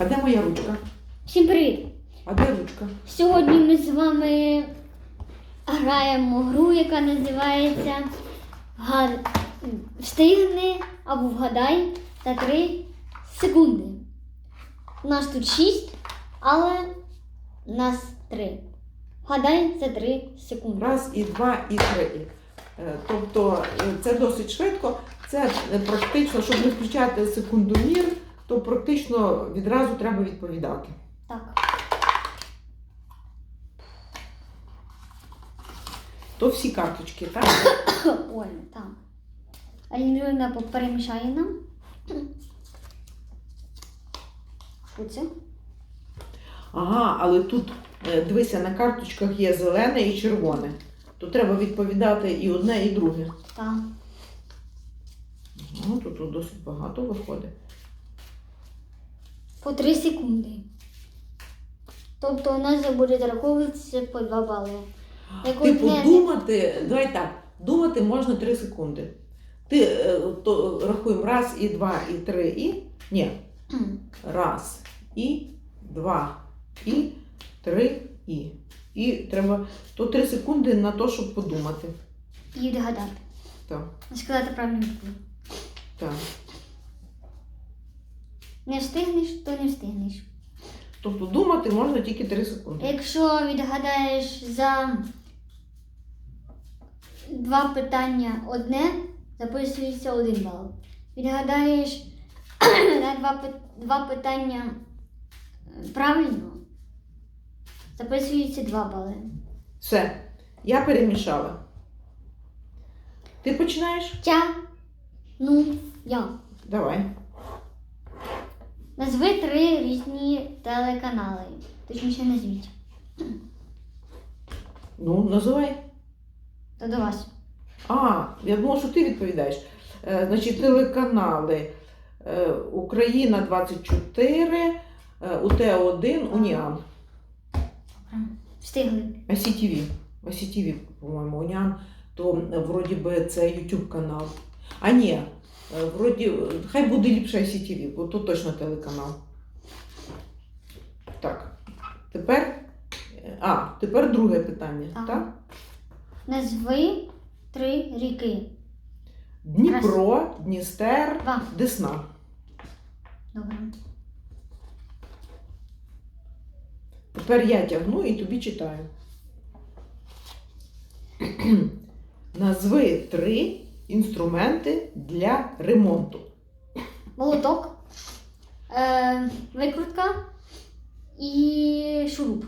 А де моя ручка? Всім привіт! А де ручка? Сьогодні ми з вами граємо гру, яка називається Га- Встигни або вгадай за 3 секунди. У нас тут 6, але нас 3. Вгадай за 3 секунди. Раз, і два, і три. Е, Тобто е, це досить швидко. Це практично, щоб не включати секундомір, то практично відразу треба відповідати. Так. То всі карточки, так? Ой, так. Аліна перемішає нам. Що це? Ага, але тут е, дивися, на карточках є зелене і червоне. То треба відповідати і одне, і друге. Так. Ну, тут, тут досить багато виходить. По 3 секунди. Тобто у нас буде зараховуватися по 2 бали. Як Типу, одне- думати, давай так, думати можна 3 секунди. Ти е, то, рахуємо раз, і два, і три, і. Ні. Раз, і два, і три, і. І треба то 3 секунди на те, щоб подумати. І відгадати. Так, Сказати правильну відповідь. так. Не встигнеш, то не встигнеш. Тобто думати можна тільки 3 секунди. Якщо відгадаєш за два питання одне, записується один бал. Відгадаєш на два, два питання е, правильно, записується два бали. Все, я перемішала. Ти починаєш? Тя, ну, я. Давай. Назви три різні телеканали. Точніше назвіть. Ну, називай. То до вас. А, я думала, що ти відповідаєш. Е, значить, телеканали е, Україна 24, е, УТ1, Уніан. Встигли. ICTV. ICTV, по-моєму, Уніан, то е, вроді би це YouTube канал. А ні, вроді, е, хай буде ліпше ICTV, бо то точно телеканал. Так. Тепер. е, А, тепер друге питання. Ага. Так? Назви три ріки. Дніпро, Дністер, Два. Десна. Добре. Тепер я тягну і тобі читаю. Назви три інструменти для ремонту. Молоток, е, викрутка і шуруп.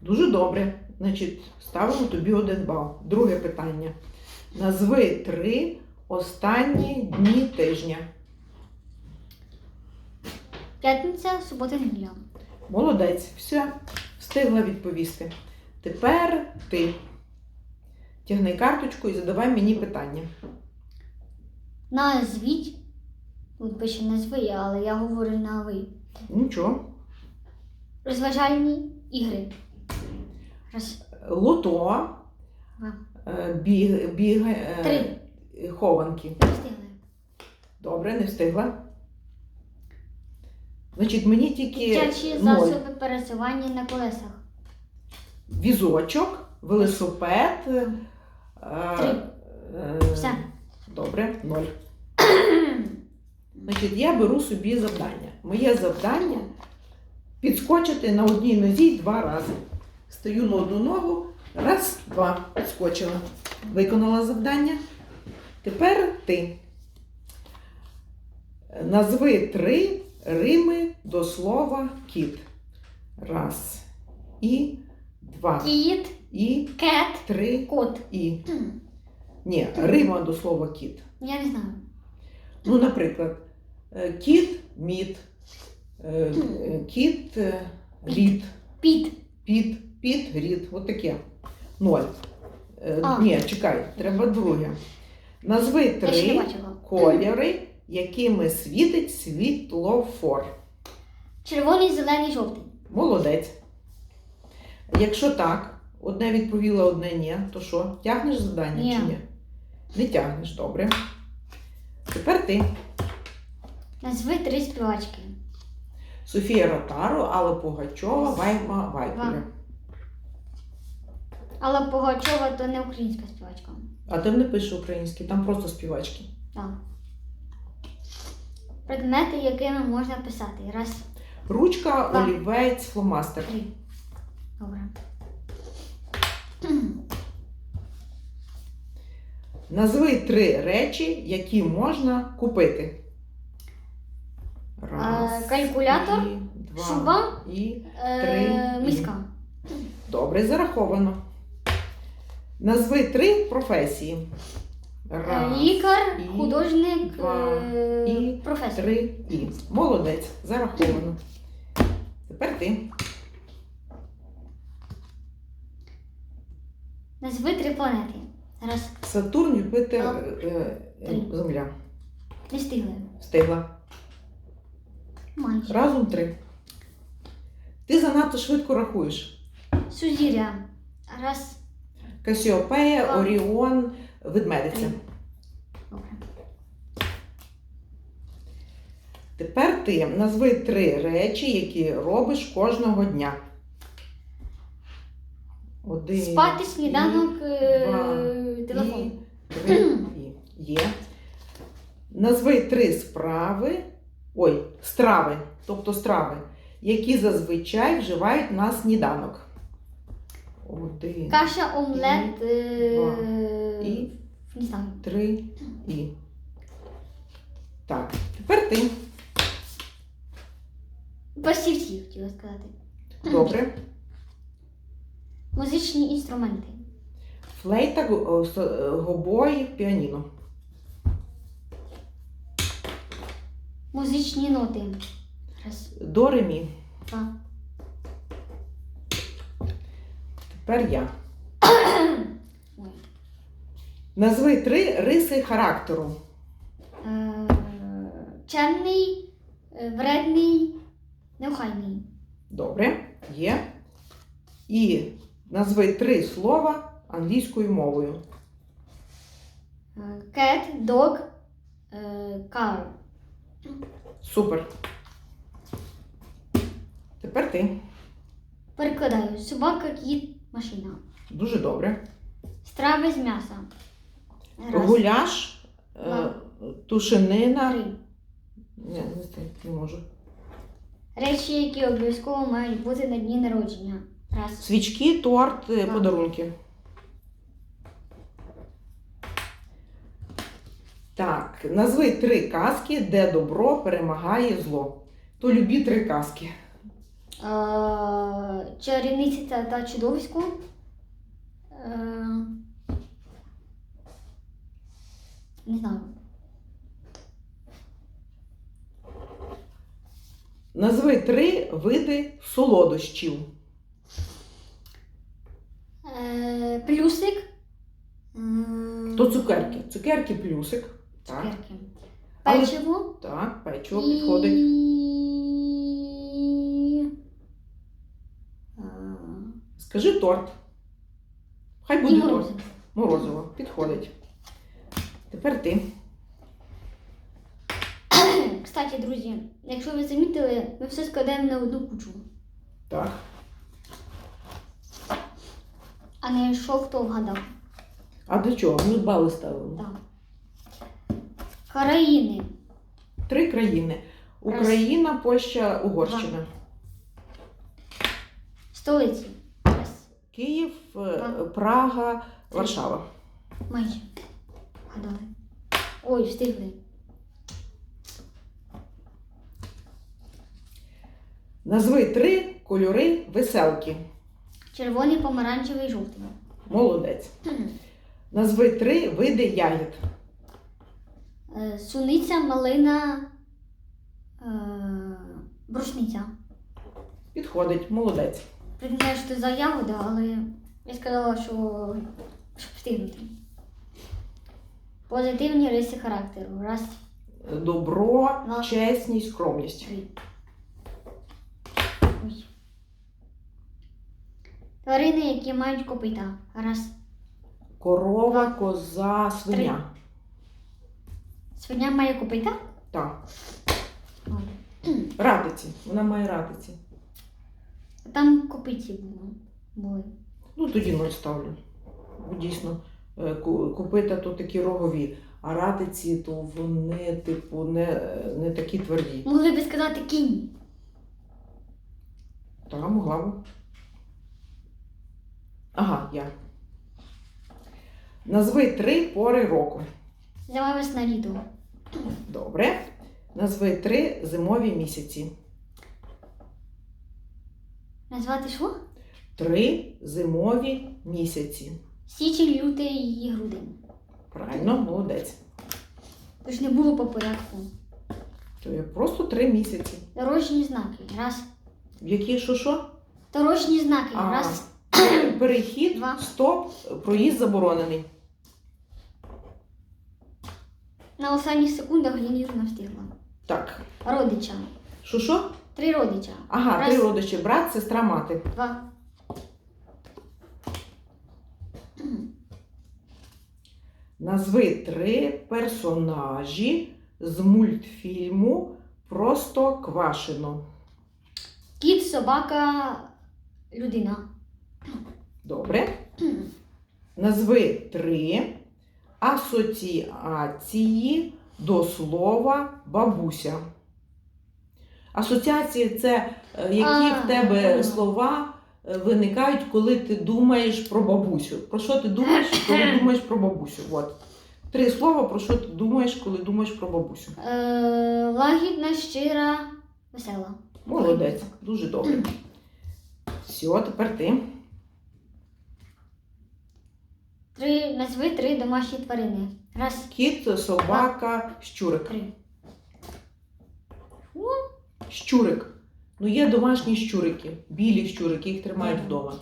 Дуже добре. Значить, ставимо тобі один бал. Друге питання. Назви три останні дні тижня. П'ятниця, субота, неділя. Молодець, все, встигла відповісти. Тепер ти. Тягни карточку і задавай мені питання. Назвіть. Тут пише назви, але я говорю на ви. Нічого. Розважальні ігри. Раз, Лото, два, е, біг, біг, е, три. хованки. Не встигли. Добре, не встигла. Значить, мені тільки Дитячі ноль. засоби пересування на колесах. Візочок, велосипед. е, Три. е, Все. Добре, ноль. Значить, я беру собі завдання. Моє завдання підскочити на одній нозі два рази. Стою на одну ногу, раз, два, підскочила. Виконала завдання. Тепер ти. Назви три рими до слова кіт. Раз. І два. Кіт, І кет, три. кот. І. Ні, рима до слова кіт. Я не знаю. Ну, наприклад, е, кіт, мід, е, е, кіт, е, рід, Піт. піт, піт, рід. От таке. Ноль. Е, А. Ні, чекай, треба друге. Назви Я ще не три бачила. кольори, якими світить світлофор. Червоний, зелений, жовтий. Молодець. Якщо так, одне відповіло, одне ні, то що? Тягнеш завдання Ні. чи ні? Не тягнеш, добре. Тепер ти. Назви три співачки. Софія Ротару, Алла Пугачова, Вайма Вайкуля. Ва. Алла Пугачова то не українська співачка. А там не пише український, там просто співачки. Так. Предмети, якими можна писати. Раз, Ручка, Ва. олівець, фломастер. три. Добре. Назви три речі, які можна купити. Раз, Е, калькулятор, і два, шуба, і Е, Три. миска. добре зараховано. Назви три професії. Раз, Е, Лікар, і художник, два, е, і професор. три і. Молодець, зараховано. Тепер ти. Назви три планети. Раз. Сатурн, Юпитер, е, е, три. Земля. Не встигли. Встигла. Майже. Разом три. Ти занадто швидко рахуєш. Сузір'я. Раз. Касіопея, Два. Оріон, Ведмедиця. Три. Добре. Тепер ти назви три речі, які робиш кожного дня. Один. Спати, сніданок, е, два, телефон. І, три, і. Є. Назви три справи. Ой, страви, тобто страви, які зазвичай вживають на сніданок. Один, Каша, омлет, е, два, і не знаю. три і. Так, тепер ти. Пасівці, хотіла сказати. Добре. Музичні інструменти. Флейта, е, гобой, піаніно. Музичні ноти. Раз, До ремі. два. Тепер я. Ой. Назви три риси характеру. Е, Чемний, е, вредний, неохайний. Добре, є. І назви три слова англійською мовою. Е, Cat, dog, е, car. Супер. Тепер ти. Перекладаю. Собака, кіт, машина. Дуже добре. Страви з м'яса. Раз, Гуляш, е, тушенина. три. Не, не, знаю, не можу. Речі, які обов'язково мають бути на дні народження. Раз. Свічки, торт, е, Два. подарунки. Так, назви три казки, де добро перемагає зло. То любі три казки. Чарівниця та, та чудовисько. Е, не знаю. Назви три види солодощів. Е, плюсик. То цукерки. Цукерки плюсик. Так, Цукерки. Але- Печиво. так, печиво і... підходить. Е, Скажи торт. Хай І буде торт. морозиво. Морозиво. Підходить. Тепер ти. Кстати, друзі, якщо ви замітили, ми все складаємо на одну кучу, Так. А не що хто вгадав. А до чого? Ми бали ставимо. Так. Країни. Три країни. Україна, Польща, Угорщина. Столиці. Раз. Київ, е. Прага, Варшава. Майже. Вгадали. Ой, встигли. Назви три кольори веселки. Червоний, помаранчевий, жовтий. Молодець. Назви три види ягід. Е, Суниця, малина, е, брусниця. Підходить, молодець. Придумаю, що це за ягода, але я сказала, що щоб встигнути. Позитивні риси характеру. Раз, Добро, Два. чесність, скромність. три. Ой. Тварини, які мають копита. Раз. Корова, коза, свиня. Свиня має копита? Так. Ой. Ратиці. Вона має ратиці. Там копиті було. були. Ну, тоді ноль ставлю. Бо дійсно, е, ку- копита то такі рогові, а ратиці то вони, типу, не, не такі тверді. Могли би сказати кінь. Та могла б. Ага, я. Назви три пори року. Зима весна літо. Добре. Назви три зимові місяці. Назвати що? Три зимові місяці. Січень, лютий і грудень. Правильно, молодець. Тож не було по порядку. То є просто три місяці. Дорожні знаки. Раз. В які що що? Дорожні знаки. А, Раз. Перехід, Два. стоп, проїзд заборонений. На останніх секундах Лінірна встигла. Так. Родича. Що що? Три родича. Ага, Раз. три родичі. Брат, сестра, мати. Два. Назви три персонажі з мультфільму Просто квашено. Кіт, собака, людина. Добре. Назви три асоціації до слова бабуся. Асоціації це е, які А, в тебе поняла. слова е, виникають, коли ти думаєш про бабусю. Про що ти думаєш, коли думаєш про бабусю? От. Три слова, про що ти думаєш, коли думаєш про бабусю. Е, лагідна, щира, весела. Молодець, дуже добре. Все, тепер ти. Три, назви три домашні тварини. Раз, Кіт, собака, щурик. три. Щурик. Ну, є домашні щурики, білі щурики, їх тримають вдома.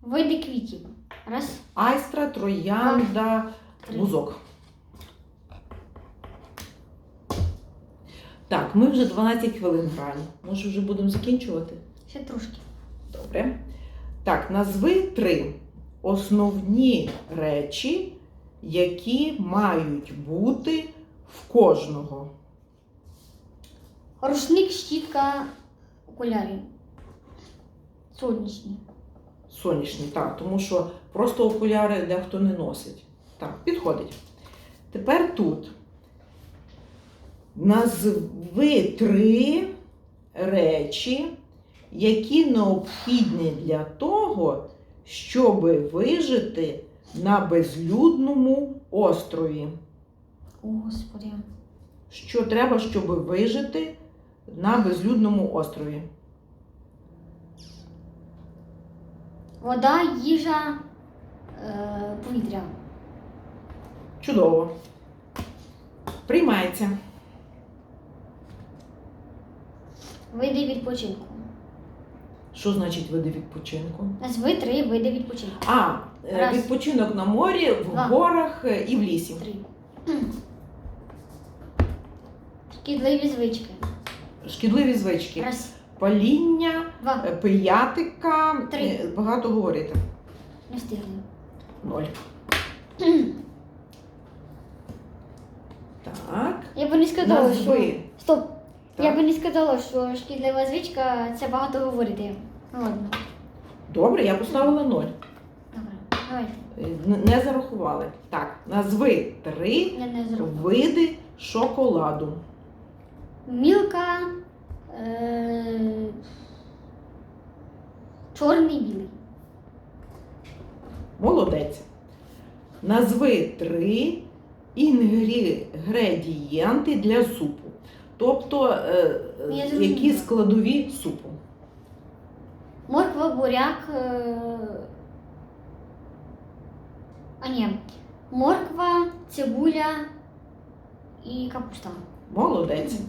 Види квітів. Раз, Айстра, троянда, три. бузок. Так, ми вже 12 хвилин граємо. Може, вже будемо закінчувати? Ще трошки. Добре. Так, назви три основні речі, які мають бути в кожного. Рушник, щітка, окуляри. Сонячні. Сонячні, так, тому що просто окуляри дехто не носить. Так, підходить. Тепер тут. Назви три речі, які необхідні для того, щоб вижити на безлюдному острові. О, Господи. Що треба, щоб вижити на безлюдному острові? Вода, їжа, е, повітря. Чудово. Приймається. Види відпочинку. Що значить види відпочинку? Назви три види відпочинку. А, е, Раз. відпочинок на морі, в Два. горах е, і в лісі. Три. Шкідливі звички. Шкідливі звички. Раз, Паління, два. е, пиятика, Три. багато говорити. Не встигли. Ноль. Так. Я би не сказала, що. Назви. Стоп. Так. Я би не сказала, що шкідлива звичка це багато говорити. Ладно. Добре, я поставила ноль. Добре. Давайте. Е, Не зарахували. Так, назви три Я не зроблю. види шоколаду. Мілка. Е... Чорний білий. Молодець. Назви три інгредієнти для супу. Тобто, е, Я зрозуміла. які складові супу. Морква, буряк. Е... А ні. Морква, цибуля і капуста. Молодець.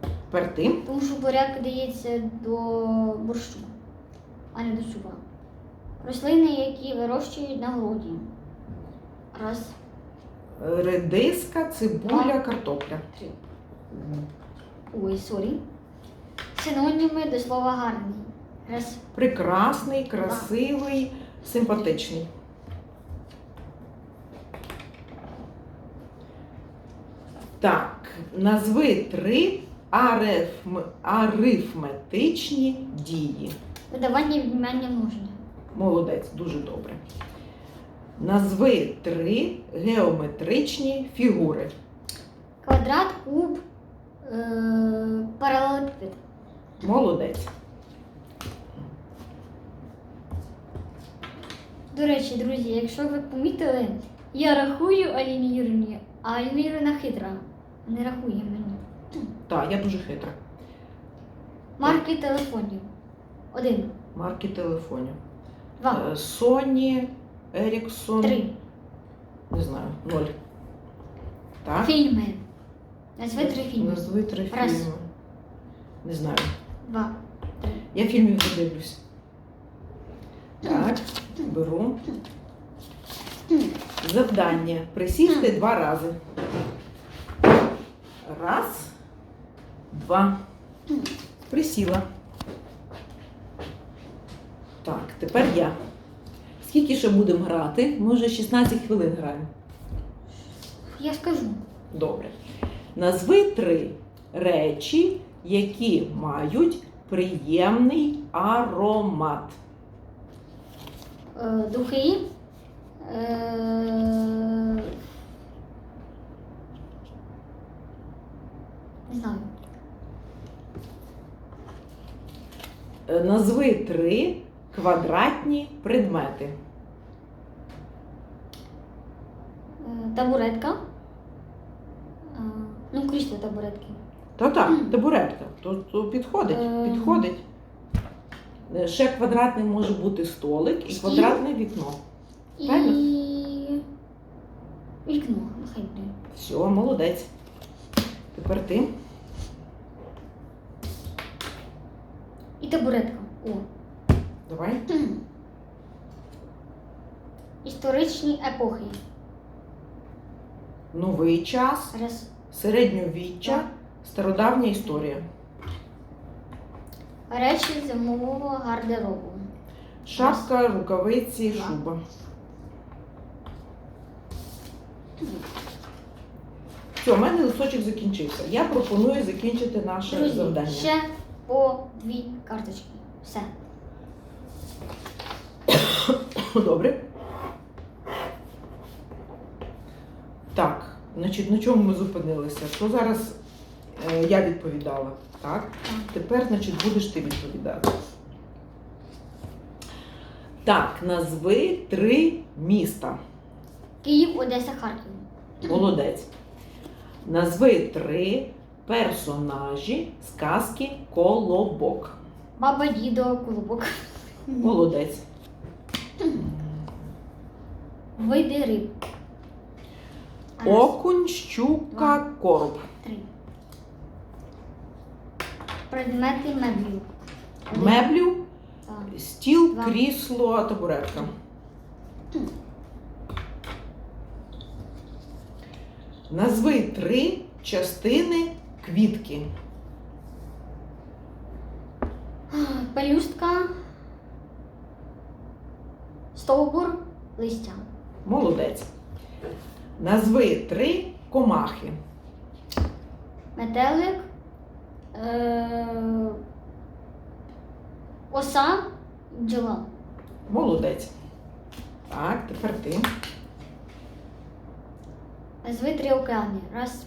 Тепер ти. Тому що буряк дається до борщу, а не до супа. Рослини, які вирощують на городі. Раз, Редиска, цибуля, Два. картопля. три. Ой, сорі. Синоніми до слова гарний. Раз, Прекрасний, красивий, симпатичний. Так, назви три арифм, арифметичні дії. Видавання відміння множення. Молодець, дуже добре. Назви три геометричні фігури. Квадрат, куб, е- паралелепіпед. Молодець. До речі, друзі, якщо ви помітили, я рахую Аліні Юрівні, а Аліна Юрівна хитра. Не рахує мені. Так, я дуже хитра. Марки телефонів. Один, Марки телефонів. два, Е, Sony, Ericsson. три. Не знаю, ноль. Так? Фільми. Назви три фільми. Назви три Раз. фільми. Не знаю. Два. Я фільмів не дивлюсь. Так, беру. Завдання. Присісти два рази. Раз, два. Присіла. Так, тепер я. Скільки ще будемо грати? Ми вже 16 хвилин граємо. Я скажу. Добре. Назви три речі, які мають приємний аромат. Е, духи. Е, не знаю. Е, Назви три квадратні предмети. Табуретка. Ну, крісло табуретки. Та так, табуретка. То, то підходить, Ем. підходить. Е, Ще квадратний може бути столик і Стіл. квадратне вікно. І Правильно. вікно. Нехай буде. Все, молодець. Тепер ти. І табуретка. О. Давай. Історичні епохи. Новий час, Раз. середньовіччя. Стародавня історія. Речі зимового гардеробу. Шапка, рукавиці, шуба. Все, у мене листочок закінчився. Я пропоную закінчити наше Друзі, завдання. ще по дві карточки. Все. Добре. Так, значить, на чому ми зупинилися? То зараз я відповідала. Так? Тепер, значить, будеш ти відповідати. Так, назви три міста. Київ, Одеса, Харків. Молодець. Назви три персонажі сказки Колобок. Баба, дідо, колобок. Молодець. Види риб. Окунь, щука, короб. три. Предмети меблів. Меблів, два, стіл, Два. крісло, табуретка. Назви три частини квітки. Пелюстка. Стовбур, листя. Молодець. Назви три комахи. Метелик. Е- оса, бджола. Молодець. Так, тепер ти. Назви три океани. Раз,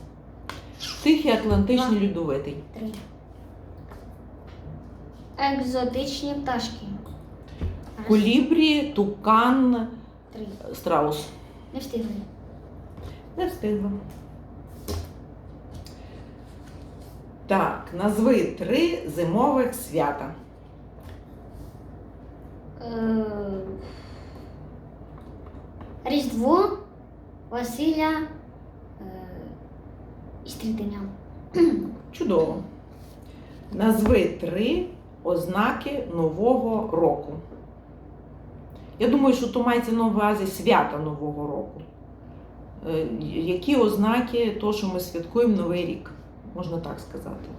Тихий Атлантичний льодовитий. три. Екзотичні пташки. Раз, Колібрі, тукан, три. страус. Не встигли. Не встигла. Так, назви три зимових свята. Е- Різдво, Василя е- і Стрітення. Чудово. Назви три ознаки Нового року. Я думаю, що то мається на увазі свята Нового року. Е, Які ознаки того, що ми святкуємо Новий рік? Можна так сказати.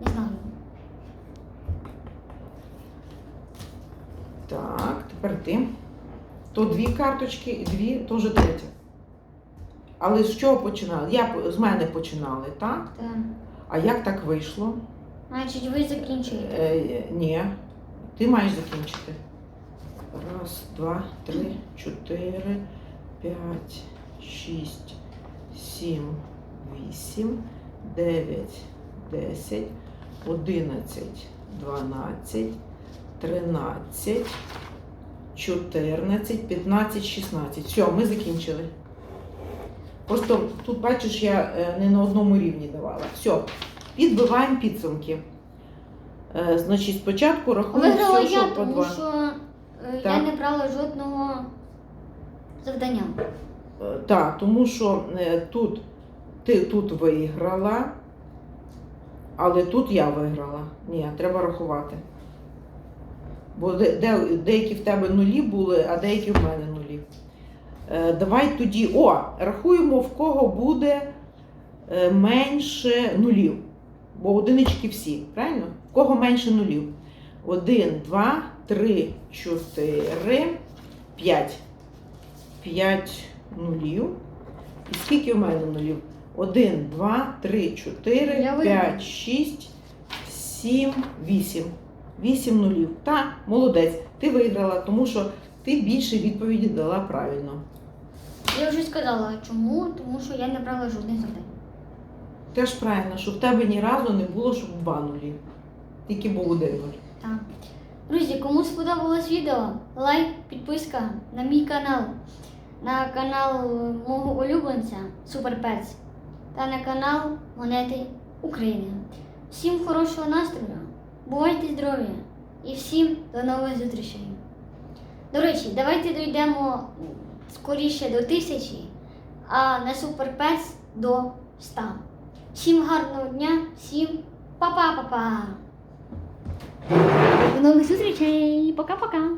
Не знаю. Так, тепер ти. То дві карточки і дві, то вже третя. Але з чого починали? Я з мене починали, так? Так. А як так вийшло? Значить, ви закінчуєте. Е, ні. Ти маєш закінчити. Раз, два, три, чотири, п'ять, шість, сім, вісім, дев'ять, десять, одинадцять, дванадцять, тринадцять, чотирнадцять, п'ятнадцять, шістнадцять. Все, ми закінчили. Просто тут, бачиш, я е, не на одному рівні давала. Все, підбиваємо підсумки. Е, Значить, спочатку рахуємо Виграла все, я, що по тому два. що е, я Так. не брала жодного завдання. Е, Так, тому що е, тут ти тут виграла, але тут я виграла. Ні, треба рахувати. Бо де, де- деякі в тебе нулі були, а деякі в мене нулі. Е, давай тоді, о, рахуємо, в кого буде е, менше нулів. Бо одинички всі, правильно? В кого менше нулів? Один, два, три, чотири, п'ять. П'ять нулів. І скільки в мене нулів? Один, два, три, чотири, Я виграла. п'ять, шість, сім, вісім. Вісім нулів. Та, молодець, ти виграла, тому що ти більше відповіді дала правильно. Я вже сказала, чому, тому що я не брала жодних завдань. Теж правильно, що в тебе ні разу не було, щоб два нулі. Тільки був один нуль. Так. Друзі, кому сподобалось відео, лайк, підписка на мій канал, на канал мого улюбленця Pets та на канал Монети України. Всім хорошого настрою, бувайте здорові і всім до нових зустрічей. До речі, давайте дійдемо скоріше до тисячі, а на Pets до 100. Всім гарного дня, всім па-па-па-па! До нових зустрічей! Пока-пока!